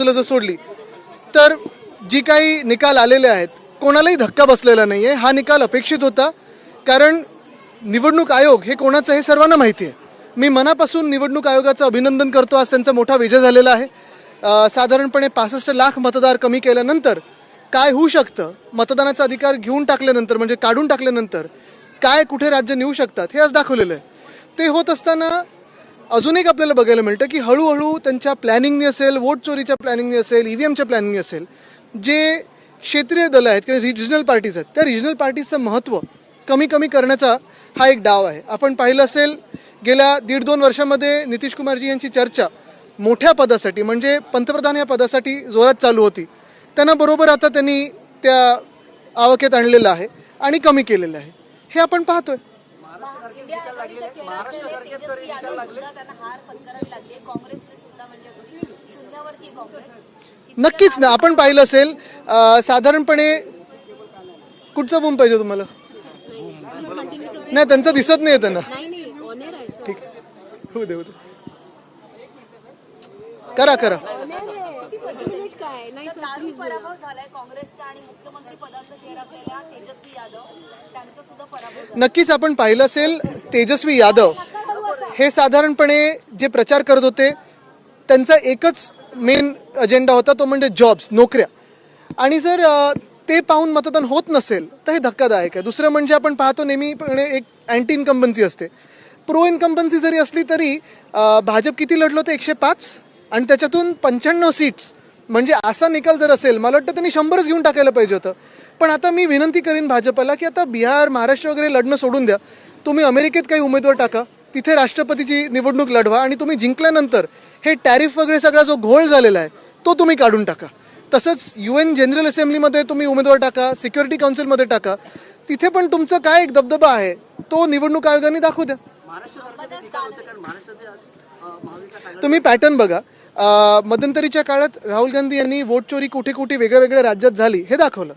बाजूला जर सोडली तर जी काही निकाल आलेले आहेत कोणालाही धक्का बसलेला नाही आहे हा निकाल अपेक्षित होता कारण निवडणूक आयोग हे कोणाचं हे सर्वांना माहिती आहे. मी मनापासून निवडणूक आयोगाचं अभिनंदन करतो. आज त्यांचा मोठा विजय झालेला आहे. साधारणपणे पासष्ट लाख मतदार कमी केल्यानंतर काय होऊ शकतं? मतदानाचा अधिकार घेऊन टाकल्यानंतर म्हणजे काढून टाकल्यानंतर काय कुठे राज्य नेऊ शकतात हे आज दाखवलेलं आहे. ते होत असताना अजून एक आपल्याला बघायला मिळतं की हळूहळू त्यांच्या प्लॅनिंगनी असेल वोट चोरीच्या प्लॅनिंगनी असेल ई व्ही एमच्या प्लॅनिंगनी असेल जे क्षेत्रीय दलं आहेत किंवा रिजनल पार्टीज आहेत त्या रिजनल पार्टीजचं महत्त्व कमी कमी करण्याचा हा एक डाव आहे. आपण पाहिलं असेल गेल्या दीड दोन वर्षामध्ये नितीश कुमारजी यांची चर्चा मोठ्या पदासाठी म्हणजे पंतप्रधान या पदासाठी जोरात चालू होती. त्यांना बरोबर आता त्यांनी त्या आवकेत आणलेलं आहे आणि कमी केलेलं आहे. हे आपण पाहतोय. नक्कीच ना. आपण पाहिलं असेल साधारणपणे कुठचा बूम पाहिजे तुम्हाला? नाही त्यांचं दिसत नाही त्यांना ठीक आहे. होऊ दे. पराभव झाला. नक्कीच आपण पाहिलं असेल तेजस्वी यादव हे साधारणपणे जे प्रचार करत होते त्यांचा एकच मेन अजेंडा होता तो म्हणजे जॉब्स नोकऱ्या. आणि जर ते पाहून मतदान होत नसेल तर हे धक्कादायक आहे. दुसरं म्हणजे आपण पाहतो नेहमीपणे एक अँटी इन्कम्बन्सी असते. प्रो इन्कम्बन्सी जरी असली तरी भाजप किती लढलं होतं? एकशे पाच? आणि त्याच्यातून पंच्याण्णव सीट्स म्हणजे असा निकाल जर असेल मला वाटतं त्यांनी शंभरच घेऊन टाकायला पाहिजे होतं. पण आता मी विनंती करीन भाजपला की आता बिहार महाराष्ट्र वगैरे लढणं सोडून द्या. तुम्ही अमेरिकेत काही उमेदवार टाका. तिथे राष्ट्रपतीची निवडणूक लढवा आणि तुम्ही जिंकल्यानंतर हे टॅरिफ वगैरे सगळा जो घोळ झालेला आहे तो तुम्ही काढून टाका. तसंच यू एन जनरल असेंब्लीमध्ये तुम्ही उमेदवार टाका सिक्युरिटी काउन्सिलमध्ये टाका. तिथे पण तुमचं काय एक दबदबा आहे तो निवडणूक आयोगाने दाखवू द्या. तुम्ही पॅटर्न बघा. मध्यंतरीच्या काळात राहुल गांधी यांनी वोट चोरी कुठे कुठे वेगळ्या वेगळ्या राज्यात झाली हे दाखवलं.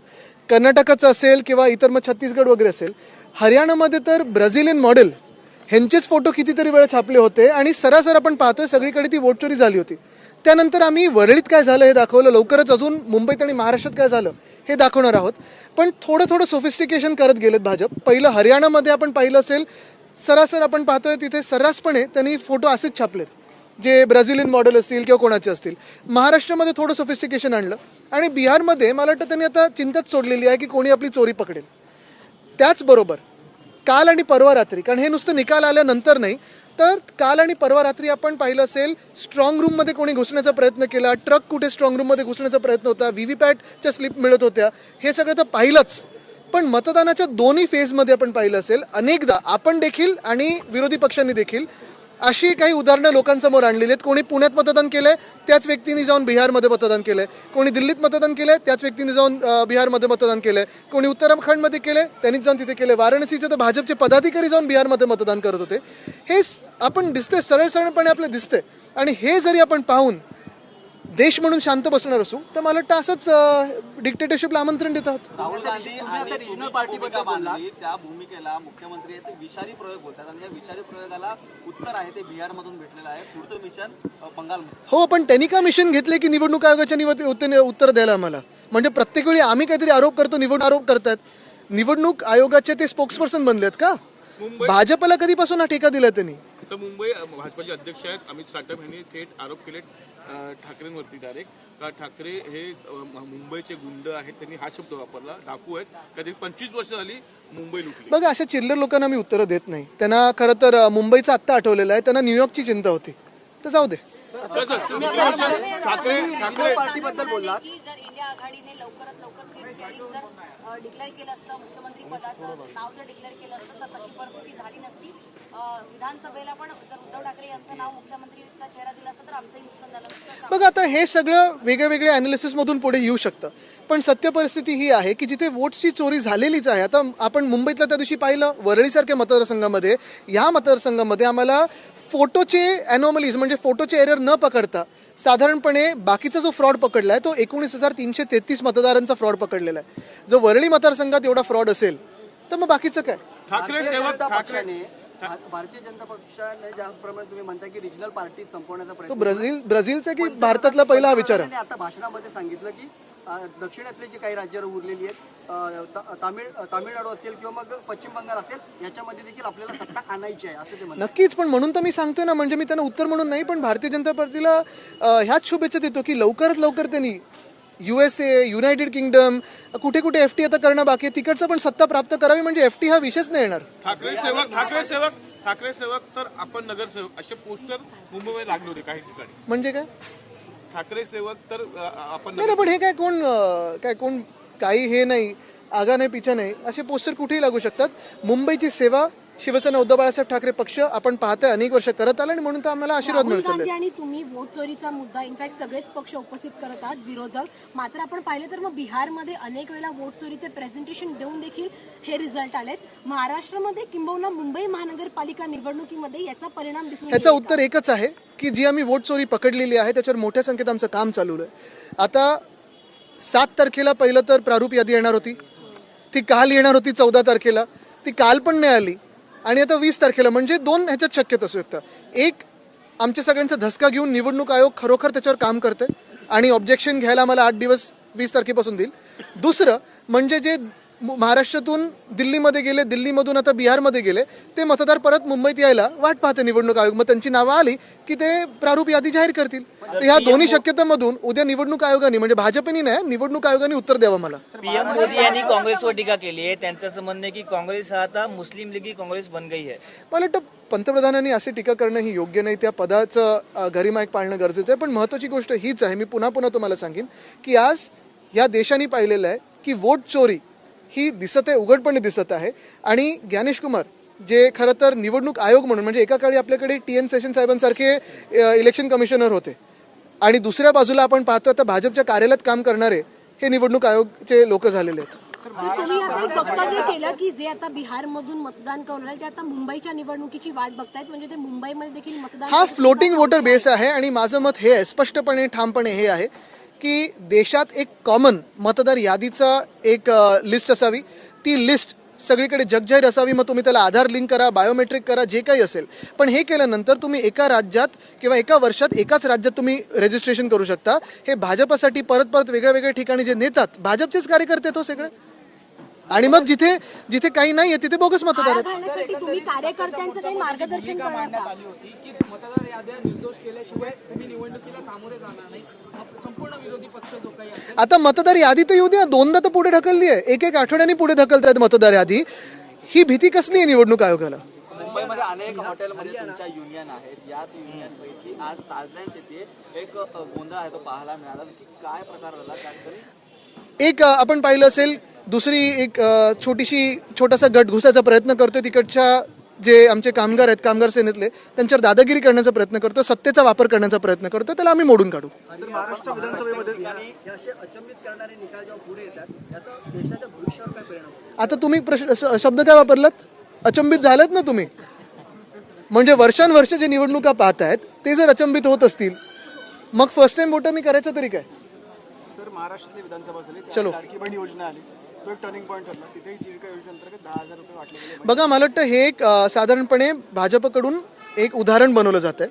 कर्नाटकाचं असेल किंवा इतर मग छत्तीसगड वगैरे असेल हरियाणामध्ये तर ब्राझिलियन मॉडेल ह्यांचेच फोटो कितीतरी वेळा छापले होते आणि सरासर आपण पाहतोय सगळीकडे ती वोट चोरी झाली होती. त्यानंतर आम्ही वरळीत काय झालं हे दाखवलं लवकरच अजून मुंबईत आणि महाराष्ट्रात काय झालं हे दाखवणार आहोत. पण थोडं थोडं सोफिस्टिकेशन करत गेलेत भाजप. पहिलं हरियाणामध्ये आपण पाहिलं असेल सरासर आपण पाहतोय तिथे सर्रासपणे त्यांनी फोटो असेच छापलेत. जे ब्राझिलियन मॉडेल असतील किंवा कोणाचे असतील महाराष्ट्रामध्ये थोडं सोफिस्टिकेशन आणलं. आणि बिहारमध्ये मला वाटतं त्यांनी आता चिंताच सोडलेली आहे की कोणी आपली चोरी पकडेल. त्याचबरोबर काल आणि परवा रात्री कारण हे नुसतं निकाल आल्यानंतर नाही तर काल आणि परवा रात्री आपण पाहिलं असेल स्ट्रॉंग रूममध्ये कोणी घुसण्याचा प्रयत्न केला ट्रक कुठे स्ट्रॉंग रूममध्ये घुसण्याचा प्रयत्न होता व्ही व्ही पॅटच्या स्लिप मिळत होत्या हे सगळं तर पाहिलंच. पण मतदानाच्या दोन्ही फेजमध्ये आपण पाहिलं असेल अनेकदा आपण देखील आणि विरोधी पक्षांनी देखील अशी काही उदाहरणं लोकांसमोर आणलेली आहेत. कोणी पुण्यात मतदान केलंय त्याच व्यक्तीने जाऊन बिहारमध्ये मतदान केलंय. कोणी दिल्लीत मतदान केलंय त्याच व्यक्तीने जाऊन बिहारमध्ये मतदान केलंय. कोणी उत्तराखंडमध्ये केले त्यांनीच जाऊन तिथे केले वाराणसीचे तर भाजपचे पदाधिकारी जाऊन बिहारमध्ये मतदान करत होते. हे आपण दिसते सरळ सरळपणे आपलं दिसते आणि हे जरी आपण पाहून देश म्हणून शांत बसणार असू तर मला वाटतं असंच डिक्टेटरशिपला आमंत्रण देत आहोत. राहुल गांधी आणि तुम्ही भूमिका मांडली त्या भूमिकेला मुख्यमंत्री आहेत विषारी प्रयोग बोलतात. आणि या विषारी प्रयोगाला उत्तर आहे ते बिहारमधून भेटलेलं आहे. पुढचं मिशन बंगालमध्ये हो पण त्यांनी का मिशन घेतले की निवडणूक आयोगाच्या निवड उत्तर उत्तर द्यायला आम्हाला? म्हणजे प्रत्येक वेळी आम्ही काहीतरी आरोप करतो निवड आरोप करतात. निवडणूक आयोगाचे ते स्पोक्सपर्सन बनलेत का? भाजपला कधीपासून हा ठेका दिला त्यांनी? तर मुंबई भाजपाचे अध्यक्ष आहेत अमित साटम यांनी थेट आरोप केले. ठाकरेंवरती डायरेक्ट का ठाकरे हे मुंबईचे गुंड आहेत त्यांनी हा शब्द वापरला डाकू आहेत. काहीतरी पंचवीस वर्ष झाली मुंबई लुटली. बघा अशा चिल्लर लोकांना मी उत्तरं देत नाही. त्यांना खरं तर मुंबईचं आत्ता आठवलेलं आहे. त्यांना न्यूयॉर्कची चिंता होती. तर जाऊ दे. सर सर तुम्ही ठाकरे ठाकरे. पार्टीबद्दल बोललात. डिक्लेअर केलं असतं मुख्यमंत्री पदाचं नाव जर डिक्लेअर केलं असतं तर तशी परिस्थिती झाली नसती. विधानसभेला पण जर उद्धव ठाकरे यांचं नाव मुख्यमंत्रीचा चेहरा दिला असता तर आमचंही नुकसान झालं नसतं बघा आता हे सगळं वेगळ्या वेगळ्या अनालिसिसमधून पुढे येऊ शकतं. पण सत्य परिस्थिती ही आहे की जिथे वोट्सची चोरी झालेलीच आहे आता आपण मुंबईतल्या त्या दिवशी पाहिलं वरळीसारख्या मतदारसंघामध्ये. या मतदारसंघामध्ये आम्हाला फोटोचे अनॉमलीज म्हणजे फोटोचे एरर न पकडता साधारणपणे बाकीचा जो फ्रॉड पकडला आहे तो एकोणीस हजार तीनशे तेहतीस मतदारांचा फ्रॉड पकडलेला आहे. जो वरळी मतदारसंघात एवढा फ्रॉड असेल तर मग बाकीचं काय? ठाकरे सेवक ठाकरे भारतीय जनता पक्षाने ज्याप्रमाणे तुम्ही म्हणता की रिजनल पार्टी संपवण्याचा तो प्रयत्न ब्राझील ब्राझीलचा की भारतातला पहिला हा विचार आहे. आता भाषणामध्ये सांगितलं की दक्षिणेतली जी काही राज्य उरलेली आहेत तामिळ तामिळनाडू असेल किंवा मग पश्चिम बंगाल असेल याच्यामध्ये देखील आपल्याला सत्ता आणायची आहे असं ते म्हणतात. नक्कीच पण म्हणून तर मी सांगतोय ना म्हणजे मी त्यांना उत्तर म्हणून नाही पण भारतीय जनता पार्टीला ह्याच शुभेच्छा देतो की लवकरात लवकर त्यांनी युएसए युनायटेड किंगडम कुठे कुठे एफ टी आता करणं बाकी आहे तिकडचं पण सत्ता प्राप्त करावी म्हणजे एफ टी हा विषयच नाही येणार. ठाकरे सेवक ठाकरे सेवक ठाकरे सेवक तर आपण नगरसेवक असे पोस्टर मुंबईमध्ये लागले होते काही ठिकाणी. म्हणजे काय? ठाकरे सेवक तर आपण नाही नाही, पण हे काय कोण काय कोण काही हे नाही. आगा नाही पिछा नाही असे पोस्टर कुठेही लागू शकतात. मुंबईची सेवा शिवसेना उद्धव बाळासाहेब ठाकरे पक्ष आपण पाहताय अनेक वर्ष करत आले आणि म्हणून तर आम्हाला आशीर्वाद मिळत चालले आणि तुम्ही वोट चोरीचा मुद्दा इनफॅक्ट सगळेच पक्ष उपस्थित करत आहात विरोधक. मात्र आपण पाहिलं तर मग बिहारमध्ये अनेक वेळा वोट चोरीचे प्रेझेंटेशन देऊन देखील हे रिझल्ट आलेत. महाराष्ट्रामध्ये किंबहुना मुंबई महानगरपालिका निवडणुकीमध्ये याचा परिणाम दिसून का? उत्तर एकच आहे की जी आम्ही वोट चोरी पकडलेली आहे त्याच्यावर मोठ्या संख्येत आमचं काम चालू आहे. आता सात तारखेला पहिलं तर प्रारूप यादी येणार होती. ती काल येणार होती चौदा तारखेला. ती काल पण नाही आली आणि आता वीस तारखेला म्हणजे दोन ह्याच्यात शक्यता असू शकतं. एक आमच्या सगळ्यांचा धसका घेऊन निवडणूक आयोग खरोखर त्याच्यावर काम करते आणि ऑब्जेक्शन घ्यायला मला आठ दिवस वीस तारखेपासून देईल. दुसरं म्हणजे जे महाराष्ट्रातून दिल्लीमध्ये गेले दिल्लीमधून आता बिहारमध्ये गेले ते मतदार परत मुंबईत यायला वाट पाहते निवडणूक आयोग. मग त्यांची नावं आली की ते प्रारूप यादी जाहीर करतील. तर ह्या दोन्ही शक्यतांमधून उद्या निवडणूक आयोगाने म्हणजे भाजपनी नाही निवडणूक आयोगाने उत्तर द्यावं मला. पीएम मोदी यांनी काँग्रेसवर टीका केली आहे. त्यांचं म्हणणं आहे की काँग्रेस हा आता मुस्लिम लीगी काँग्रेस बन गई है मला वाटतं पंतप्रधानांनी अशी टीका करणं ही योग्य नाही. त्या पदाचं अ, गरिमाईक पाळणं गरजेचं आहे. पण महत्त्वाची गोष्ट हीच आहे. मी पुन्हा पुन्हा तुम्हाला सांगेन की आज या देशाने पाहिलेलं आहे की वोट चोरी ही दिसत आहे उघडपणे दिसत आहे. आणि ज्ञानेश कुमार जे खरं तर निवडणूक आयोग म्हणून म्हणजे एका काळी आपल्याकडे टी एन सेशन साहेबांसारखे इलेक्शन कमिशनर होते. आणि दुसऱ्या बाजूला आपण पाहतो आता भाजपच्या कार्यालयात काम करणारे हे निवडणूक आयोगचे लोक झालेले आहेत. सर, तुम्ही आता एक वक्तव्य केलं की जे आता बिहारमधून मतदान आले ते आता मुंबईच्या निवडणुकीची वाट बघतायत म्हणजे ते मुंबईमध्ये देखील मतदान हा फ्लोटिंग वोटर बेस आहे आणि माझं मत हे आहे स्पष्टपणे ठामपणे हे आहे. की देशात एक कॉमन मतदार यादीचा एक लिस्ट असावी. ती लिस्ट सगळीकडे जगजाहीर असावी. मग तुम्ही त्याला आधार लिंक करा बायोमेट्रिक करा जे काही असेल. पण हे केल्यानंतर तुम्ही एका राज्यात किंवा एका वर्षात एकाच राज्यात तुम्ही रजिस्ट्रेशन करू शकता. हे भाजपासाठी परत परत वेगळ्या वेगळ्या ठिकाणी जे नेतात भाजपचेच कार्यकर्ते तो हो सगळे. आणि मग जिथे जिथे काही नाही आहे तिथे बोगस मतदार आळा आहेत घालण्यासाठी तुम्ही कार्यकर्त्यांचं काही मार्गदर्शन करणार का? आली होती की मतदार याद्या निर्दोष केल्याशिवाय तुम्ही निवडणुकीला सामोरे जाणार नाही. आप- संपूर्ण विरोधी पक्ष जो काही असेल आता मतदार यादी तर येऊ द्या दोनदा तर पुढे ढकलली आहे. एक एक आठवड्याने पुढे ढकलतायत मतदार यादी. ही भीती कसली आहे निवडणूक आयोगाला? मुंबईमध्ये अनेक हॉटेलमध्ये तुमच्या युनियन आहेत. याच युनियन पैकी आज ताजलँड येथे एक गोंधळ आहे तो पाहायला मिळाला. की काय प्रकार झाला एक अ, आपण पाहिलं असेल दुसरी एक छोटीशी छोटासा गट घुसायचा प्रयत्न करतोय तिकडच्या जे आमचे कामगार आहेत कामगार सेनेतले त्यांच्यावर दादागिरी करण्याचा प्रयत्न करतो सत्तेचा वापर करण्याचा प्रयत्न करतो त्याला आम्ही मोडून काढू. महाराष्ट्र विधानसभेमध्ये असे अचंबित करणारे निकाल जेव्हा पुढे येतात याचा देशाच्या भविष्यावर काय परिणाम होतो? आता तुम्ही शब्द काय वापरलात? अचंबित झालेत ना तुम्ही? म्हणजे वर्षानुवर्ष जे निवडणुका पाहतायत ते जर अचंबित होत असतील मग फर्स्ट टाइम वोटरनी करायचं तरी काय? सर महाराष्ट्रातली विधानसभा झाली चलो. योजना आली. टर्निंग पॉईंट ठरला. तिथेही जीविका योजनेअंतर्गत दहा हजार रुपये वाटले गेले. बघा मला वाटतं हे एक अ, साधारणपणे भाजपकडून एक उदाहरण बनवलं जातं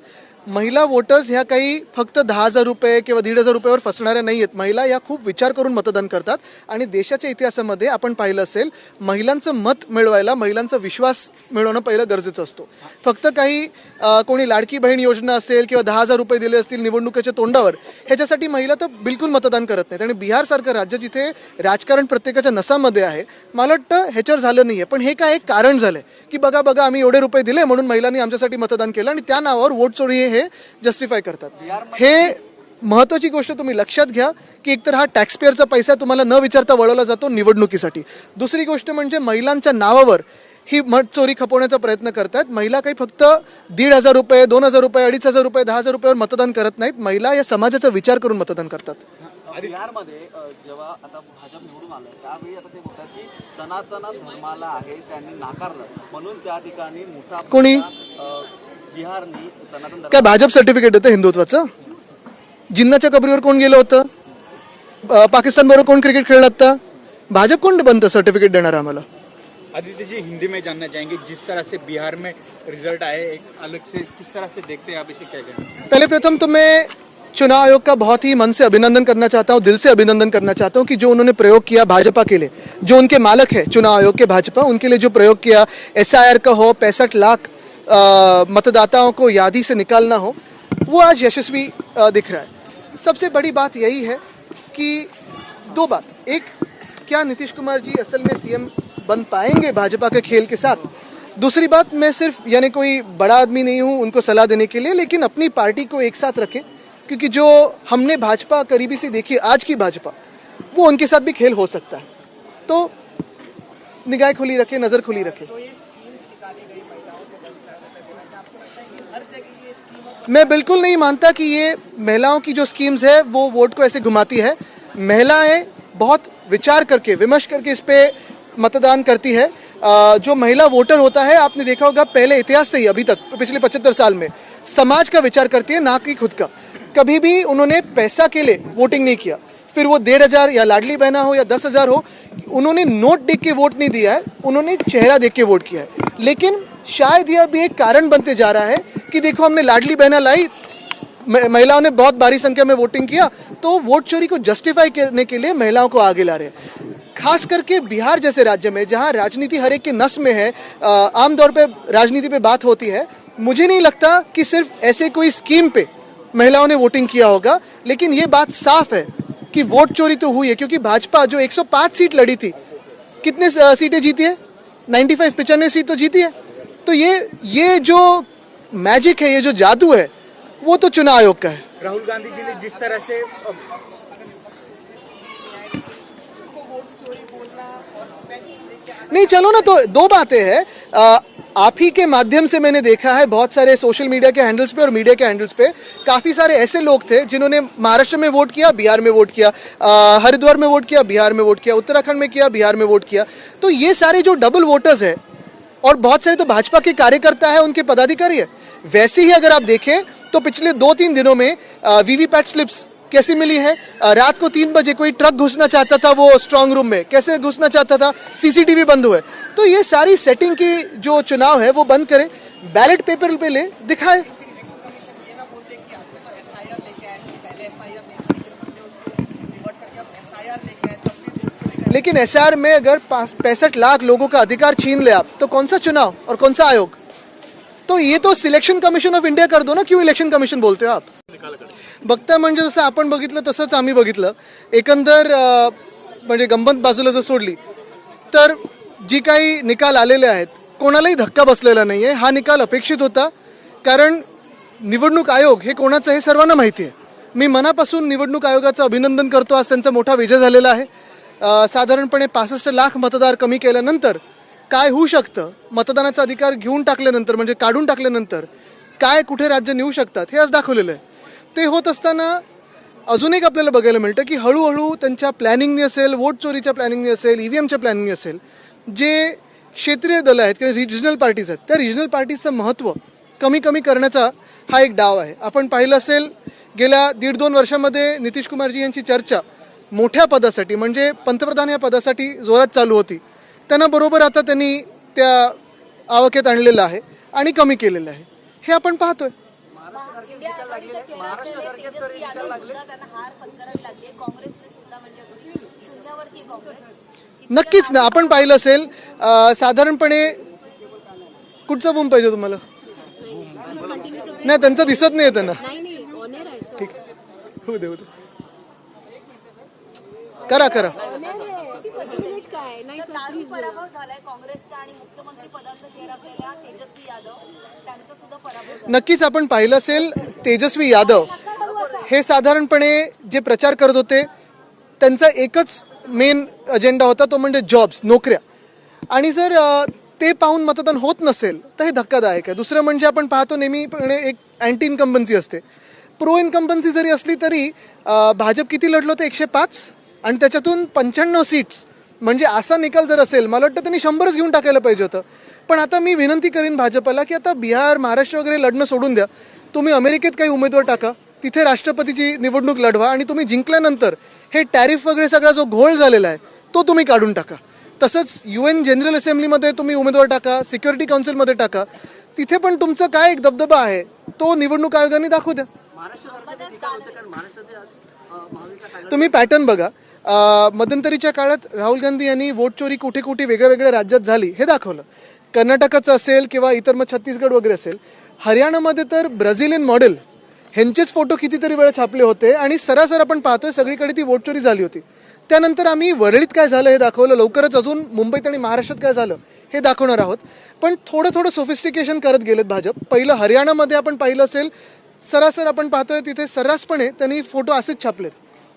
महिला वोटर्स ह्या काही फक्त दहा हजार रुपये किंवा दीड हजार रुपयावर फसणाऱ्या नाही आहेत. महिला या खूप विचार करून मतदान करतात आणि देशाच्या इतिहासामध्ये आपण पाहिलं असेल महिलांचं मत मिळवायला महिलांचा विश्वास मिळवणं पहिलं गरजेचं असतो. फक्त काही कोणी लाडकी बहीण योजना असेल किंवा दहा हजार रुपये दिले असतील निवडणुकीच्या तोंडावर ह्याच्यासाठी महिला तर बिलकुल मतदान करत नाहीत. आणि बिहारसारखं राज्य जिथे राजकारण प्रत्येकाच्या नसामध्ये आहे मला वाटतं ह्याच्यावर झालं नाही आहे पण हे काय एक कारण झालं आहे की बघा बघा आम्ही एवढे रुपये दिले म्हणून महिलांनी आमच्यासाठी मतदान केलं आणि त्या नावावर वोट चोरी हे जस्टिफाय करतात. हे महत्वाची गोष्ट तुम्ही लक्षात घ्या की एकतर हा टॅक्सपेअरचा पैसा तुम्हाला न विचारता वळवला जातो निवडणुकीसाठी. दुसरी गोष्ट म्हणजे महिलांच्या नावावर ही मत चोरी खपवण्याचा प्रयत्न करतात महिला काही फक्त दीड हजार रुपये दोन हजार रुपये अडीच हजार रुपये दहा हजार रुपयावर मतदान करत नाहीत. महिला या समाजाचा विचार करून मतदान करतात. सनातन धर्माला आहे त्यांनी नाकारलं. म्हणून त्या ठिकाणी मोठा कोणी? बिहारनी सनातन काय भाजप सर्टिफिकेट होतं हिंदुत्वाचं? जिन्नाच्या कबरीवर कोण गेलं होतं? पाकिस्तान बरोबर कोण क्रिकेट खेळलं आता भाजप कोण बनतं सर्टिफिकेट देणार आम्हाला? आदित्य जी हिंदी में जानना चाहेंगे जिस तरह से बिहार में रिजल्ट आए एक अलग से किस तरह से देखते हैं आप इसे क्या कहें पहले प्रथम तो मैं चुनाव आयोग का बहुत ही मन से अभिनंदन करना चाहता हूँ, दिल से अभिनंदन करना चाहता हूँ कि जो उन्होंने प्रयोग किया भाजपा के लिए, जो उनके मालक है चुनाव आयोग के भाजपा, उनके लिए जो प्रयोग किया, एसआईआर का हो, पैंसठ लाख मतदाताओं को यादी से निकालना हो, वो आज यशस्वी दिख रहा है। सबसे बड़ी बात यही है कि दो बात। एक, क्या नीतीश कुमार जी असल में सीएम बन पाएँगे भाजपा के खेल के साथ? दूसरी बात, मैं सिर्फ़ यानी कोई बड़ा आदमी नहीं हूँ, उनको सलाह देने के लिए, लेकिन अपनी पार्टी को एक साथ रखें। क्योंकि जो हमने भाजपा करीबी से देखी आज की भाजपा वो उनके साथ भी खेल हो सकता है। तो निगाह खुली रखें नज़र खुली रखें। मैं बिल्कुल नहीं मानता कि ये महिलाओं की जो स्कीम्स है वो वोट को ऐसे घुमाती है। महिलाएँ बहुत विचार करके विमर्श करके इस पे मतदान करती है। जो महिला वोटर होता है आपने देखा होगा पहले इतिहास से ही अभी तक पिछले पचहत्तर साल में समाज का विचार करती है ना कि खुद का। कभी भी उन्होंने पैसा के लिए वोटिंग नहीं किया। फिर वो डेढ़ हज़ार या लाडली बहना हो या दस हज़ार हो, उन्होंने नोट देख के वोट नहीं दिया है, उन्होंने चेहरा देख के वोट किया है। लेकिन शायद यह भी एक कारण बनते जा रहा है कि देखो हमने लाडली बहना लाई महिलाओं ने बहुत भारी संख्या में वोटिंग किया तो वोट चोरी को जस्टिफाई करने के लिए महिलाओं को आगे ला रहे हैं। खास करके बिहार जैसे राज्य में, जहाँ राजनीति हर एक के नस में है आमतौर पर राजनीति पे बात होती है, मुझे नहीं लगता कि सिर्फ़ ऐसे कोई स्कीम पे महिलाओं ने वोटिंग किया होगा लेकिन ये बात साफ़ है कि वोट चोरी तो हुई है क्योंकि भाजपा जो 105 सीट लड़ी थी कितने सीटें जीती है? 95 पिचानवे सीट तो जीती है। तो ये ये जो मैजिक है ये जो जादू है वो तो चुनाव आयोग का है। राहुल गांधी जी ने जिस तरह से नहीं चलो ना तो दो बातें हैं। आप ही के माध्यम से मैंने देखा है बहुत सारे सोशल मीडिया के हैंडल्स पे और मीडिया के हैंडल्स पे। काफ़ी सारे ऐसे लोग थे जिन्होंने महाराष्ट्र में वोट किया, बिहार में वोट किया हरिद्वार में वोट किया, बिहार में वोट किया, उत्तराखंड में किया, बिहार में वोट किया। तो ये सारे जो डबल वोटर्स है और बहुत सारे तो भाजपा के कार्यकर्ता है, उनके पदाधिकारी है। वैसे ही अगर आप देखें तो पिछले दो तीन दिनों में वीवीपैट स्लिप्स कैसी मिली है? रात को तीन बजे कोई ट्रक घुसना चाहता था वो स्ट्रांग रूम में। कैसे घुसना चाहता था? सीसीटीवी बंद हुए। तो ये सारी सेटिंग की जो चुनाव है, वो बंद करें। बैलेट पेपर पे ले, दिखाए। लेकिन एसआईआर में अगर पैंसठ लाख लोगों का अधिकार छीन ले आप तो कौन सा चुनाव और कौन सा आयोग? तो ये तो सिलेक्शन कमीशन ऑफ़ इंडिया कर दो ना, क्यों इलेक्शन कमीशन बोलते हो आप? बघता म्हणजे जसं आपण बघितलं तसंच आम्ही बघितलं. एकंदर म्हणजे गंमत बाजूला जर सोडली तर जी काही निकाल आलेले आहेत कोणालाही धक्का बसलेला नाही आहे हा निकाल अपेक्षित होता कारण निवडणूक आयोग हे कोणाचं हे सर्वांना माहिती आहे मी मनापासून निवडणूक आयोगाचं अभिनंदन करतो. आज त्यांचा मोठा विजय झालेला आहे. साधारणपणे पासष्ट लाख मतदार कमी केल्यानंतर काय होऊ शकतं? मतदानाचा अधिकार घेऊन टाकल्यानंतर म्हणजे काढून टाकल्यानंतर काय कुठे राज्य नेऊ शकतात हे आज दाखवलेलं आहे. ते होत असताना अजून एक आपल्याला बघायला मिळतं की हळूहळू त्यांच्या प्लॅनिंगनी असेल वोट चोरीच्या प्लॅनिंगनी असेल ई व्ही एमच्या प्लॅनिंगनी असेल जे क्षेत्रीय दलं आहेत किंवा रिजनल पार्टीज आहेत त्या रिजनल पार्टीजचं महत्त्व कमी कमी करण्याचा हा एक डाव आहे. आपण पाहिलं असेल गेल्या दीड दोन वर्षामध्ये नितीश कुमारजी यांची चर्चा मोठ्या पदासाठी म्हणजे पंतप्रधान या पदासाठी जोरात चालू होती. त्यांना बरोबर आता त्यांनी त्या आवकेत आणलेलं आहे आणि कमी केलेलं आहे. हे आपण पाहतोय. त्यांना हार पत्करावी लागली काँग्रेसने सुद्धा म्हणजे अगदी शून्यावरती आहे काँग्रेस. नक्कीच ना. आपण पाहिलं असेल अं, साधारणपणे कुठचा बूम पाहिजे तुम्हाला? नाही त्यांचा दिसत नाही त्यांना. नाही नाही ऑनर आहे ठीक आहे. होऊ दे होऊ दे. करा करा. पराभव झालाय काँग्रेसचा आणि मुख्यमंत्री पदाचा चेहरा असलेल्या तेजस्वी यादव. त्यांचा सुद्धा पराभव. नक्कीच आपण पाहिलं असेल तेजस्वी यादव हे साधारणपणे जे प्रचार करत होते त्यांचा एकच मेन अजेंडा होता तो म्हणजे जॉब्स नोकऱ्या. आणि जर ते पाहून मतदान होत नसेल तर हे धक्कादायक आहे. दुसरं म्हणजे आपण पाहतो नेहमीपणे एक अँटी इन्कम्बन्सी असते. प्रो इन्कम्बन्सी जरी असली तरी भाजप किती लढलं होतं? एकशे पाच? आणि त्याच्यातून पंच्याण्णव सीट्स म्हणजे असा निकाल जर असेल मला वाटतं त्यांनी शंभरच घेऊन टाकायला पाहिजे होतं. पण आता मी विनंती करीन भाजपला की आता बिहार महाराष्ट्र वगैरे लढणं सोडून द्या. तुम्ही अमेरिकेत काही उमेदवार टाका. तिथे राष्ट्रपतीची निवडणूक लढवा आणि तुम्ही जिंकल्यानंतर हे टॅरिफ वगैरे सगळा जो घोळ झालेला आहे तो तुम्ही काढून टाका. तसंच यू एन जनरल असेंब्लीमध्ये तुम्ही उमेदवार टाका सिक्युरिटी काउन्सिलमध्ये टाका. तिथे पण तुमचं काय एक दबदबा आहे तो निवडणूक आयोगाने दाखवू द्या. तुम्ही पॅटर्न बघा. मध्यंतरीच्या काळात राहुल गांधी यांनी वोट चोरी कुठे कुठे वेगळ्या वेगळ्या राज्यात झाली हे दाखवलं. कर्नाटकाचं असेल किंवा इतर मग छत्तीसगड वगैरे असेल. हरियाणामध्ये तर ब्राझिलियन मॉडेल ह्यांचेच फोटो कितीतरी वेळा छापले होते आणि सरासर आपण पाहतोय सगळीकडे ती वोट चोरी झाली होती. त्यानंतर आम्ही वरळीत काय झालं हे दाखवलं लवकरच अजून मुंबईत आणि महाराष्ट्रात काय झालं हे दाखवणार आहोत. पण थोडं थोडं सोफिस्टिकेशन करत गेलेत भाजप. पहिलं हरियाणामध्ये आपण पाहिलं असेल सरासर आपण पाहतोय तिथे सर्रासपणे त्यांनी फोटो असेच छापलेत.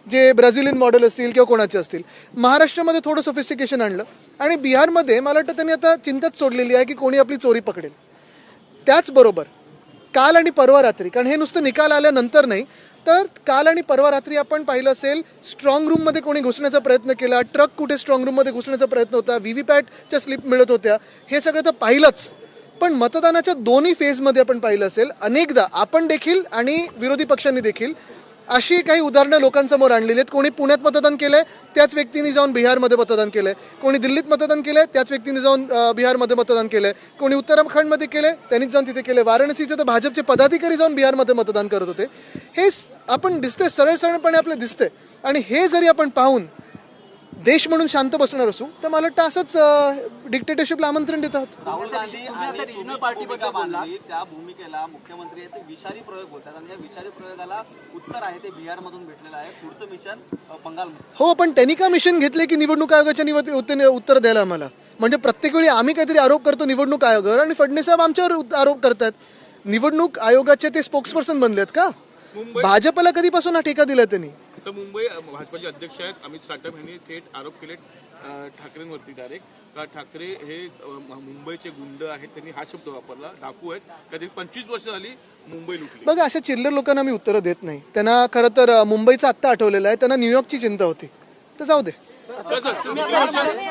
जे ब्राझिलियन मॉडेल असतील किंवा कोणाचे असतील महाराष्ट्रामध्ये थोडं सोफिस्टिकेशन आणलं. आणि बिहारमध्ये मला वाटतं त्यांनी आता चिंताच सोडलेली आहे की कोणी आपली चोरी पकडेल. त्याचबरोबर काल आणि परवा रात्री कारण हे नुसतं निकाल आल्यानंतर नाही तर काल आणि परवा रात्री आपण पाहिलं असेल स्ट्रॉंग रूममध्ये कोणी घुसण्याचा प्रयत्न केला ट्रक कुठे स्ट्रॉंग रूममध्ये घुसण्याचा प्रयत्न होता व्ही व्ही पॅटच्या स्लिप मिळत होत्या हे सगळं तर पाहिलंच. पण मतदानाच्या दोन्ही फेजमध्ये आपण पाहिलं असेल अनेकदा आपण देखील आणि विरोधी पक्षांनी देखील अशी काही उदाहरणं लोकांसमोर आणलेली आहेत. कोणी पुण्यात मतदान केलंय त्याच व्यक्तीने जाऊन बिहारमध्ये मतदान केलंय. कोणी दिल्लीत मतदान केलंय त्याच व्यक्तीने जाऊन बिहारमध्ये मतदान केलंय. कोणी उत्तराखंडमध्ये केले त्यांनीच जाऊन तिथे केले वाराणसीचे तर भाजपचे पदाधिकारी जाऊन बिहारमध्ये मतदान करत होते. हे आपण दिसते सरळ सरळपणे आपलं दिसते आणि हे जरी आपण पाहून देश म्हणून शांत बसणार असू तर मला वाटतं असंच डिक्टेटरशिपला आमंत्रण देत आहोत. राहुल गांधी आणि त्या भूमिकेला मुख्यमंत्री आहेत ते विषारी प्रयोग आणि या विषारी प्रयोगाला उत्तर आहे ते बिहारमधून भेटलेलं आहे. पुढचं मिशन बंगालमध्ये हो पण त्यांनी का मिशन घेतले की निवडणूक आयोगाच्या निवड उत्तर उत्तर द्यायला आम्हाला? म्हणजे प्रत्येक वेळी आम्ही काहीतरी आरोप करतो निवडणूक आयोगावर आणि फडणवीस साहेब आमच्यावर आरोप करतात. निवडणूक आयोगाचे ते स्पोक्सपर्सन बनलेत का? भाजपला कधीपासून हा ठेका दिला त्यांनी? तर मुंबई भाजपाचे अध्यक्ष आहेत अमित साटम यांनी थेट आरोप केले ठाकरेंवरती डायरेक्ट का ठाकरे हे मुंबईचे गुंड आहेत त्यांनी हा शब्द वापरला डाकू आहेत. कधी पंचवीस वर्ष झाली मुंबई लुटली. बघा अशा चिल्लर लोकांना मी उत्तरं देत नाही. त्यांना खरं तर मुंबईचं आत्ता आठवलेलं आहे. त्यांना न्यूयॉर्कची चिंता होती. तर जाऊ दे. सर सर तुम्ही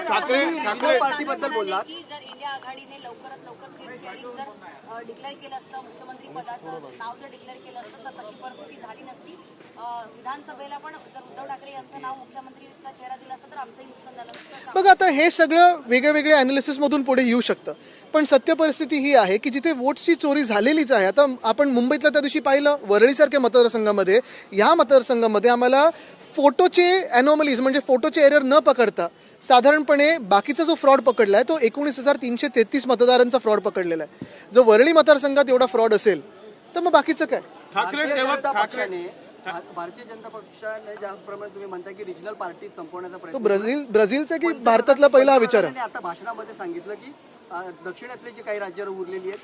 ठाकरे ठाकरे पार्टीबद्दल बोललात. की जर इंडिया आघाडीने लवकरात लवकर सीट शेअरिंग जर डिक्लेअर केलं असतं मुख्यमंत्री पदाचं नाव जर डिक्लेअर केलं असतं तर तशी परिस्थिती झाली नसती. विधानसभेला पण जर उद्धव ठाकरे यांचं नाव मुख्यमंत्रीचा चेहरा दिला असतं तर आमचंही नुकसान झालं असतं. बघा आता हे सगळं वेगळ्या वेगळ्या अनालिसिस मधून पुढे येऊ शकतं. पण सत्य परिस्थिती ही आहे की जिथे वोट्सची चोरी झालेलीच आहे आता आपण मुंबईतल्या त्या दिवशी पाहिलं वरळीसारख्या मतदारसंघामध्ये या मतदारसंघामध्ये आम्हाला फोटोचे अनॉमलीज म्हणजे फोटोचे एरर न पकडता साधारणपणे बाकीचा जो फ्रॉड पकडला आहे तो एकोणीस हजार तीनशे तेहतीस मतदारांचा फ्रॉड पकडलेला आहे. जो वरळी मतदारसंघात एवढा फ्रॉड असेल तर मग बाकीचं काय? ठाकरे भारतीय जनता पक्षाने ज्याप्रमाणे तुम्ही म्हणताय की रिजनल पार्टी संपवण्याचा तो प्रयत्न ब्राझील ब्राझीलचा की भारतातला पहिला विचार आहे आता भाषणामध्ये सांगितलं की दक्षिणेतली जी काही राज्य उरलेली आहेत.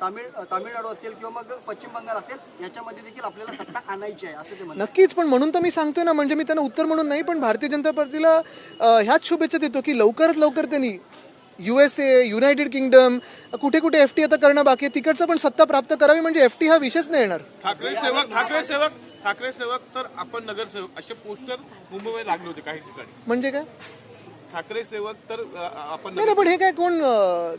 तामिळ तामिळनाडू असेल किंवा मग पश्चिम बंगाल असेल याच्यामध्ये देखील आपल्याला सत्ता आणायची आहे असं ते नक्कीच पण म्हणून तर मी सांगतोय ना म्हणजे मी त्यांना उत्तर म्हणून नाही पण भारतीय जनता पार्टीला ह्याच शुभेच्छा देतो की लवकरात लवकर त्यांनी युएसए युनायटेड किंगडम कुठे कुठे एफ टी आता करणं बाकी आहे. तिकडचं पण सत्ता प्राप्त करावी म्हणजे एफ टी हा विषयच नाही येणार. ठाकरे सेवक ठाकरे सेवक ठाकरे सेवक तर आपण नगरसेवक असे पोस्टर मुंबईमध्ये लागले होते काही ठिकाणी. म्हणजे काय? ठाकरे सेवक तर आपण नाही पण हे काय कोण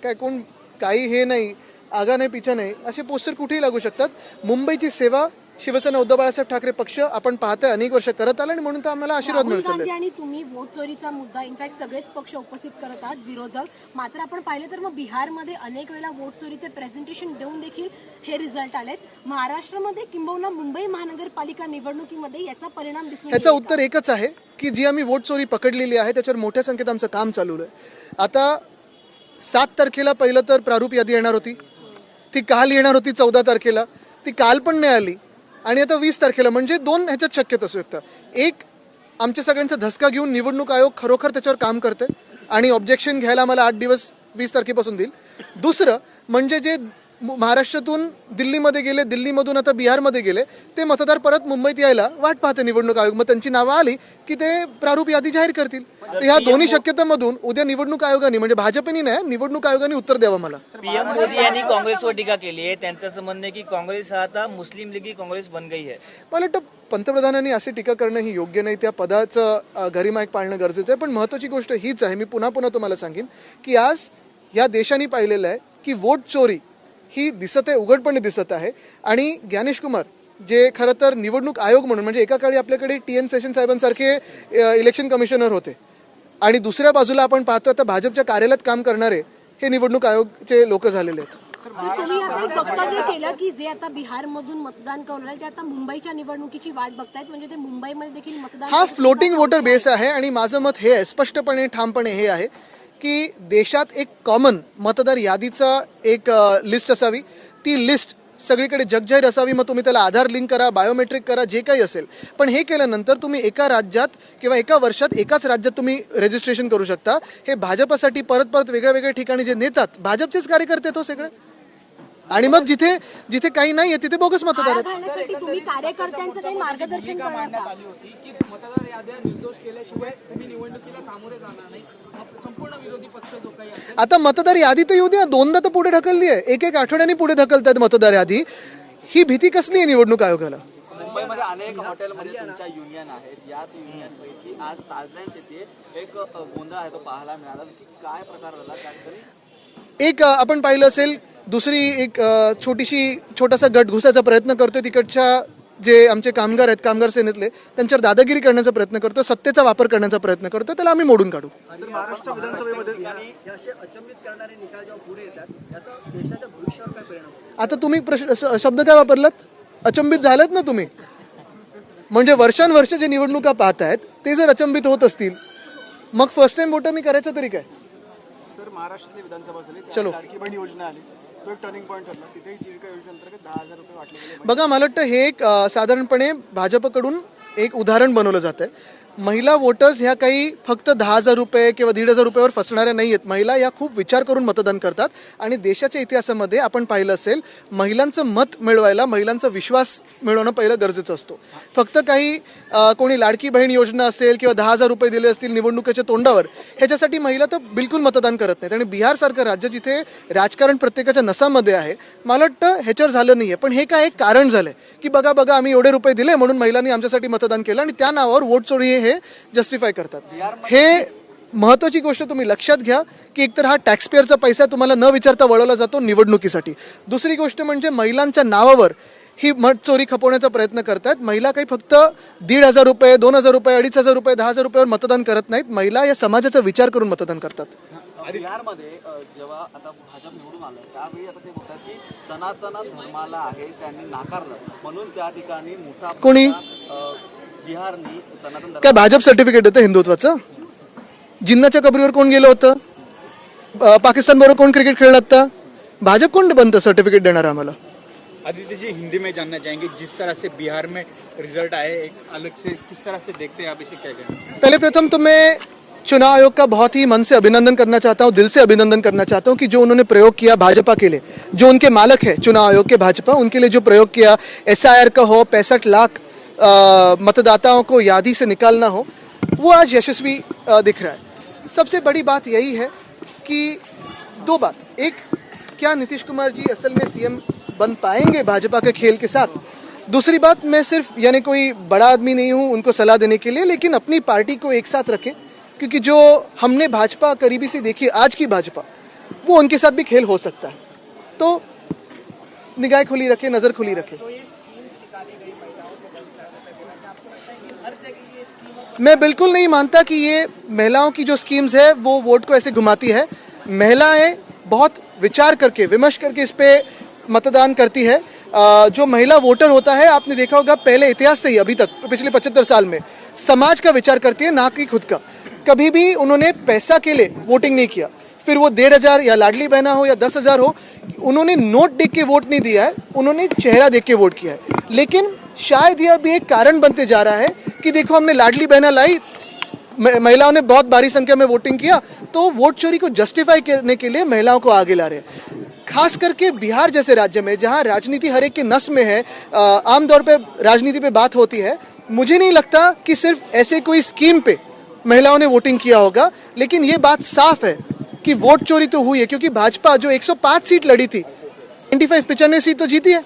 काय कोण काही हे नाही आगा नाही पिछा नाही असे पोस्टर कुठेही लागू शकतात. मुंबईची सेवा शिवसेना उद्धव बाळासाहेब ठाकरे पक्ष आपण पाहतोय अनेक वर्ष करत आला आणि म्हणून तर आम्हाला आशीर्वाद मिळत आणि तुम्ही वोट चोरीचा मुद्दा इनफॅक्ट सगळेच पक्ष उपस्थित करत आहात विरोधक. मात्र आपण पाहिलं तर मग बिहारमध्ये अनेक वेळा वोट चोरीचे प्रेझेंटेशन देऊन देखील हे रिझल्ट आलेत. महाराष्ट्रामध्ये किंबहुना मुंबई महानगरपालिका निवडणुकीमध्ये याचा परिणाम दिसून येईल उत्तर एकच आहे की जी आम्ही वोट चोरी पकडलेली आहे त्याच्यावर मोठ्या संख्येत आमचं काम चालू आहे. आता सात तारखेला पहिलं तर प्रारूप यादी येणार होती. ती काल येणार होती चौदा तारखेला. ती काल पण नाही आली. आणि आता वीस तारखेला म्हणजे दोन ह्याच्यात शक्यता असू शकतं. एक आमच्या सगळ्यांचा धसका घेऊन निवडणूक आयोग खरोखर त्याच्यावर काम करते आणि ऑब्जेक्शन घ्यायला आम्हाला आठ दिवस वीस तारखेपासून देईल. दुसरं म्हणजे जे महाराष्ट्रातून दिल्लीमध्ये गेले दिल्लीमधून आता बिहारमध्ये गेले ते मतदार परत मुंबईत यायला वाट पाहते निवडणूक आयोग. मग त्यांची नावं आली की ते प्रारूप यादी जाहीर करतील. तर ह्या दोन्ही शक्यतांमधून उद्या निवडणूक आयोगाने म्हणजे भाजपनी नाही निवडणूक आयोगाने उत्तर द्यावं मला. पीएम मोदी यांनी काँग्रेसवर टीका केली आहे. त्यांचं म्हणणं आहे की काँग्रेस हा आता मुस्लिम लीगी काँग्रेस बन गई है मला वाटतं पंतप्रधानांनी अशी टीका करणं ही योग्य नाही. त्या पदाचं अ, गरिमा एक पाळणं गरजेचं आहे. पण महत्त्वाची गोष्ट हीच आहे. मी पुन्हा पुन्हा तुम्हाला सांगेन की आज या देशाने पाहिलेलं आहे की वोट चोरी ही दिसत आहे उघडपणे दिसत आहे. आणि ज्ञानेश कुमार जे खरं तर निवडणूक आयोग म्हणून म्हणजे एका काळी आपल्याकडे टी एन सेशन साहेबांसारखे इलेक्शन कमिशनर होते. आणि दुसऱ्या बाजूला आपण पाहतो आता भाजपच्या कार्यालयात काम करणारे हे निवडणूक आयोगचे लोक झालेले आहेत. तुम्ही आता एक वक्तव्य केलं की जे आता बिहारमधून मतदान आले ते आता मुंबईच्या निवडणुकीची वाट बघतायत म्हणजे ते मुंबईमध्ये देखील मतदान हा फ्लोटिंग वोटर बेस आहे आणि माझं मत हे आहे स्पष्टपणे ठामपणे हे आहे. की देशात एक कॉमन मतदार यादीचा एक लिस्ट असावी. ती लिस्ट सगळीकडे जगजाहीर असावी मग तुम्ही त्याला आधार लिंक करा बायोमेट्रिक करा जे काही असेल. पण हे केल्यानंतर तुम्ही एका राज्यात किंवा एका वर्षात एकाच राज्यात तुम्ही रजिस्ट्रेशन करू शकता. हे भाजपासाठी परत परत वेगळ्या वेगळ्या ठिकाणी जे नेतात भाजपचेच कार्यकर्ते तो हो सगळे. आणि मग जिथे जिथे काही नाही आहे तिथे बोगस मतदार आहेत. घालण्यासाठी तुम्ही कार्यकर्त्यांचं काही मार्गदर्शन करणार मांडण्यात का? आली होती की मतदार याद्या निर्दोष केल्याशिवाय तुम्ही निवडणुकीला सामोरे जाणार नाही. मग संपूर्ण विरोधी पक्ष जो काही असेल आता मतदार यादी तर येऊ द्या दोनदा तर पुढे ढकलली आहे. एक एक आठवड्याने पुढे ढकलतात मतदार यादी. ही भीती कसली आहे निवडणूक आयोगाला? मुंबईमध्ये अनेक हॉटेलमध्ये तुमच्या युनियन आहेत. याच युनियन पैकी आज ताजलँड येथे एक गोंधळ आहे तो पाहायला मिळाला. की काय प्रकार झाला त्या ठिकाणी एक अ, आपण पाहिलं असेल दुसरी एक छोटीशी छोटासा गट घुसायचा प्रयत्न करतोय तिकडच्या जे आमचे कामगार आहेत कामगार सेनेतले त्यांच्यावर दादागिरी करण्याचा प्रयत्न करतो सत्तेचा वापर करण्याचा प्रयत्न करतो त्याला आम्ही मोडून काढू. महाराष्ट्र विधानसभेमध्ये हे असे अचंबित करणारे निकाल जेव्हा पुढे येतात याचा देशाच्या भविष्यावर काय परिणाम होतो? आता तुम्ही शब्द काय वापरलात? अचंबित झालात ना तुम्ही? म्हणजे वर्षानुवर्ष जे निवडणुका पाहतायत ते जर अचंबित होत असतील मग फर्स्ट टाइम वोटरनी करायचं तरी काय? सर महाराष्ट्रातली विधानसभा चलो. योजना आली. टर्निंग पॉईंट ठरला. तिथेही जीविका योजनेअंतर्गत दहा हजार रुपये वाटले गेले. बघा मला वाटतं हे एक अ, साधारणपणे भाजपकडून एक उदाहरण बनवलं जात आहे महिला वोटर्स ह्या काही फक्त दहा हजार रुपये किंवा दीड हजार रुपयावर फसणाऱ्या नाही आहेत महिला या खूप विचार करून मतदान करतात आणि देशाच्या इतिहासामध्ये आपण पाहिलं असेल महिलांचं मत मिळवायला महिलांचा विश्वास मिळवणं पहिलं गरजेचं असतो. फक्त काही कोणी लाडकी बहीण योजना असेल किंवा दहा हजार रुपये दिले असतील निवडणुकीच्या तोंडावर ह्याच्यासाठी महिला तर बिलकुल मतदान करत नाहीत. आणि बिहारसारखं राज्य जिथे राजकारण प्रत्येकाच्या नसामध्ये आहे मला वाटतं ह्याच्यावर झालं नाही आहे पण हे काय एक कारण झालं की बघा बघा आम्ही एवढे रुपये दिले म्हणून महिलांनी आमच्यासाठी मतदान केलं आणि त्या नावावर वोट चोरी हे जस्टिफाय करतात. हे महत्वाची गोष्ट तुम्ही लक्षात घ्या की एकतर हा टॅक्सपेअरचा पैसा तुम्हाला न विचारता वळवला जातो निवडणुकीसाठी. दुसरी गोष्ट म्हणजे महिलांच्या नावावर ही मत चोरी खपवण्याचा प्रयत्न करतात. महिला काही फक्त दीड हजार रुपये दोन हजार रुपये अडीच हजार रुपये दहा हजार रुपयावर मतदान करत नाहीत. महिला या समाजाचा विचार करून मतदान करतात. बिहारमध्ये जेव्हा आता भाजप निवडून आलं त्यावेळी आता ते बोलतात की सनातन धर्माला आहे त्यांनी नाकारलं. म्हणून त्या ठिकाणी मोठा कोणी? काय भाजप सर्टिफिकेट देतं हिंदुत्वाचं? जिन्नाच्या कबरीवर कोण गेलं होतं? पाकिस्तान बरोबर कोण क्रिकेट खेळलं आता भाजप कोण बनतं सर्टिफिकेट देणार आम्हाला? आदित्य जी हिंदी में जानना चाहेंगे जिस तरह से बिहार में रिज़ल्ट आए एक अलग से किस तरह से देखते हैं आप इसे क्या कहना पहले प्रथम तो मैं चुनाव आयोग का बहुत ही मन से अभिनंदन करना चाहता हूँ दिल से अभिनंदन करना चाहता हूँ कि जो उन्होंने प्रयोग किया भाजपा के लिए जो उनके मालक है चुनाव आयोग के भाजपा उनके लिए जो प्रयोग किया एसआईआर का हो पैंसठ लाख मतदाताओं को यादी से निकालना हो, वो आज यशस्वी दिख रहा है। सबसे बड़ी बात यही है कि दो बात। एक, क्या नीतीश कुमार जी असल में सीएम बन पाएँगे भाजपा के खेल के साथ? दूसरी बात, मैं सिर्फ़, यानी कोई बड़ा आदमी नहीं हूँ, उनको सलाह देने के लिए, लेकिन अपनी पार्टी को एक साथ रखें, क्योंकि जो हमने भाजपा करीबी से देखी, आज की भाजपा, वो उनके साथ भी खेल हो सकता है। तो निगाह खुली रखें, नज़र खुली रखें। मैं बिल्कुल नहीं मानता कि ये महिलाओं की जो स्कीम्स है, वो वोट को ऐसे घुमाती है। महिलाएँ बहुत विचार करके, विमर्श करके इस पर मतदान करती है। जो महिला वोटर होता है, आपने देखा होगा, पहले इतिहास से ही, अभी तक, पिछले पचहत्तर साल में, समाज का विचार करती है, ना कि खुद का। कभी भी उन्होंने पैसा के लिए वोटिंग नहीं किया। फिर वो डेढ़ हज़ार या लाडली बहना हो या दस हज़ार हो, उन्होंने नोट देख के वोट नहीं दिया है, उन्होंने चेहरा देख के वोट किया है। लेकिन शायद यह भी एक कारण बनते जा रहा है कि देखो हमने लाडली बहना लाई महिलाओं ने बहुत भारी संख्या में वोटिंग किया तो वोट चोरी को जस्टिफाई करने के लिए महिलाओं को आगे ला रहे हैं। खास करके बिहार जैसे राज्य में जहाँ राजनीति हर एक के नस में है अ, आमतौर पे राजनीति पे बात होती है मुझे नहीं लगता कि सिर्फ़ ऐसे कोई स्कीम पे महिलाओं ने वोटिंग किया होगा लेकिन ये बात साफ़ है कि वोट चोरी तो हुई है क्योंकि भाजपा जो 105 सीट लड़ी थी 95 पिचानवे सीट तो जीती है।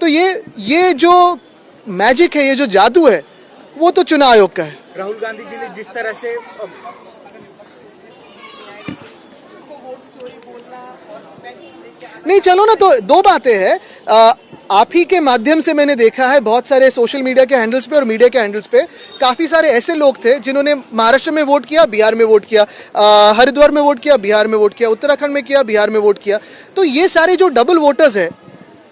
तो ये ये जो मैजिक है ये जो जादू है वो तो चुनाव आयोग का है। राहुल गांधी जी ने जिस तरह से नहीं चलो ना तो दो बातें हैं। आप ही के माध्यम से मैंने देखा है बहुत सारे सोशल मीडिया के हैंडल्स पे और मीडिया के हैंडल्स पे काफ़ी सारे ऐसे लोग थे जिन्होंने महाराष्ट्र में वोट किया बिहार में वोट किया हरिद्वार में वोट किया बिहार में वोट किया उत्तराखंड में किया बिहार में वोट किया। तो ये सारे जो डबल वोटर्स हैं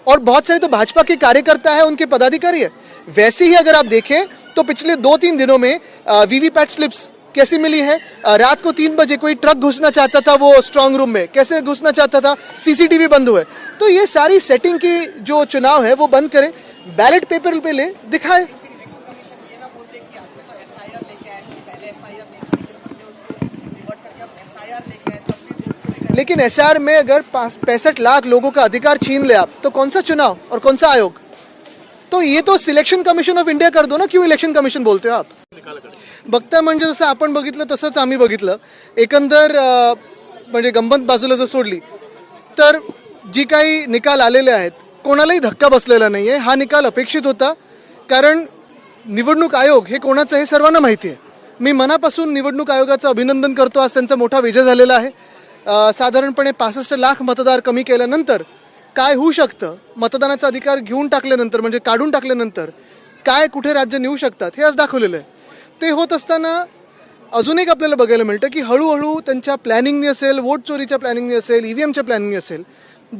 और बहुत सारे तो भाजपा के कार्यकर्ता है उनके पदाधिकारी है वैसे ही अगर आप देखें तो पिछले दो तीन दिनों में वीवीपैट स्लिप्स कैसी मिली है? रात को तीन बजे कोई ट्रक घुसना चाहता था वो स्ट्रांग रूम में। कैसे घुसना चाहता था? सीसीटीवी बंद हुए। तो ये सारी सेटिंग की जो चुनाव है, वो बंद करें। बैलेट पेपर पे ले, दिखाए। लेकिन एस में अगर पैंसठ लाख लोगों का अधिकार छीन ले आप तो कौन सा चुनाव और कौन सा आयोग? तो ये तो सिलेक्शन कमिशन ऑफ इंडिया कर दो ना क्यों इलेक्शन कमिशन बोलते हो आप? बघता म्हणजे जसं आपण बघितलं तसंच आम्ही बघितलं. एकंदर म्हणजे गंमत बाजूला जर सोडली तर जी काही निकाल आलेले आहेत कोणालाही धक्का बसलेला नाही आहे हा निकाल अपेक्षित होता कारण निवडणूक आयोग हे कोणाचं हे सर्वांना माहिती आहे. मी मनापासून निवडणूक आयोगाचं अभिनंदन करतो. आज त्यांचा मोठा विजय झालेला आहे. साधारणपणे पासष्ट लाख मतदार कमी केल्यानंतर काय होऊ शकतं? मतदानाचा अधिकार घेऊन टाकल्यानंतर म्हणजे काढून टाकल्यानंतर काय कुठे राज्य नेऊ शकतात हे आज दाखवलेलं आहे. ते होत असताना अजून एक आपल्याला बघायला मिळतं की हळूहळू त्यांच्या प्लॅनिंगनी असेल वोट चोरीच्या प्लॅनिंगनी असेल ई व्ही एमच्या प्लॅनिंगनी असेल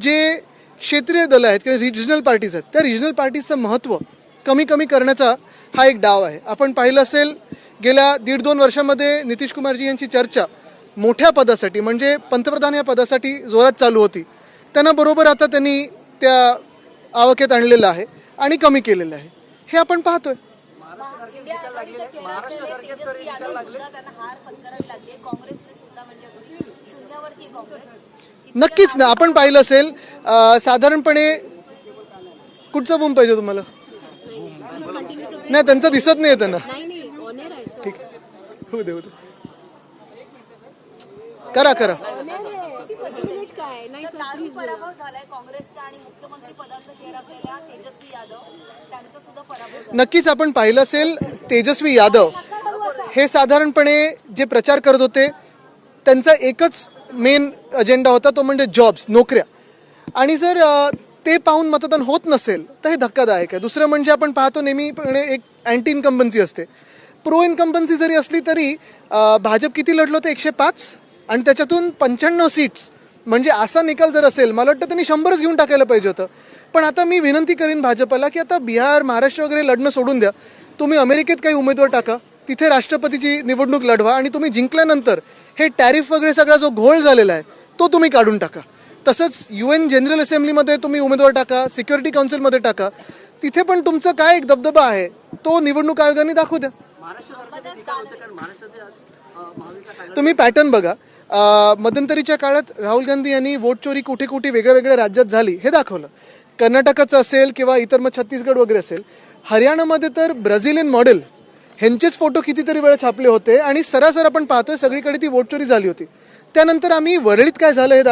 जे क्षेत्रीय दलं आहेत किंवा रिजनल पार्टीज आहेत त्या रिजनल पार्टीजचं महत्त्व कमी कमी करण्याचा हा एक डाव आहे. आपण पाहिलं असेल गेल्या दीड दोन वर्षामध्ये नितीश कुमारजी यांची चर्चा मोठ्या पदासाठी म्हणजे पंतप्रधान या पदासाठी जोरात चालू होती. त्यांना बरोबर आता त्यांनी त्या आवाक्यात आणलेलं आहे आणि कमी केलेलं आहे. हे आपण पाहतोय. नक्कीच ना आपण पाहिलं असेल साधारणपणे कुठचा बूम पाहिजे तुम्हाला? नाही त्यांचं दिसत नाही त्यांना. ठीक होऊ दे होऊ दे. करा करा. ऑनेर आहे एक मिनिट काय नाही. सर दारुण प्लीज बोला पराभव झालाय काँग्रेसचा आणि मुख्यमंत्री पदाचा चेहरा असलेल्या तेजस्वी यादव. त्यांचा सुद्धा पराभव झाला. नक्कीच आपण पाहिलं असेल तेजस्वी यादव. हे साधारणपणे जे प्रचार करत होते त्यांचा एकच मेन अजेंडा होता तो म्हणजे जॉब्स नोकऱ्या. आणि जर ते पाहून मतदान होत नसेल तर हे धक्कादायक आहे. दुसरं म्हणजे आपण पाहतो नेहमीपणे एक अँटी इन्कम्बन्सी असते. प्रो इन्कम्बन्सी जरी असली तरी भाजप किती लढलं होतं? एकशे पाच? आणि त्याच्यातून पंच्याण्णव सीट्स म्हणजे असा निकाल जर असेल मला वाटतं त्यांनी शंभरच घेऊन टाकायला पाहिजे होतं. पण आता मी विनंती करीन भाजपला की आता बिहार महाराष्ट्र वगैरे लढणं सोडून द्या. तुम्ही अमेरिकेत काही उमेदवार टाका. तिथे राष्ट्रपतीची निवडणूक लढवा आणि तुम्ही जिंकल्यानंतर हे टॅरिफ वगैरे सगळा जो घोळ झालेला आहे तो तुम्ही काढून टाका. तसंच यू एन जनरल असेंब्लीमध्ये तुम्ही उमेदवार टाका सिक्युरिटी काउन्सिलमध्ये टाका. तिथे पण तुमचं काय एक दबदबा आहे तो निवडणूक आयोगाने दाखवू द्या. तुम्ही पॅटर्न बघा. मध्यंतरीच्या काळात राहुल गांधी यांनी वोट चोरी कुठे कुठे वेगळ्या वेगळ्या राज्यात झाली हे दाखवलं. कर्नाटकाचं असेल किंवा इतर मग छत्तीसगड वगैरे असेल हरियाणामध्ये तर ब्राझिलियन मॉडेल ह्यांचेच फोटो कितीतरी वेळा छापले होते आणि सरासर आपण पाहतोय सगळीकडे ती वोट चोरी झाली होती. त्यानंतर आम्ही वरळीत काय झालं हे दाखव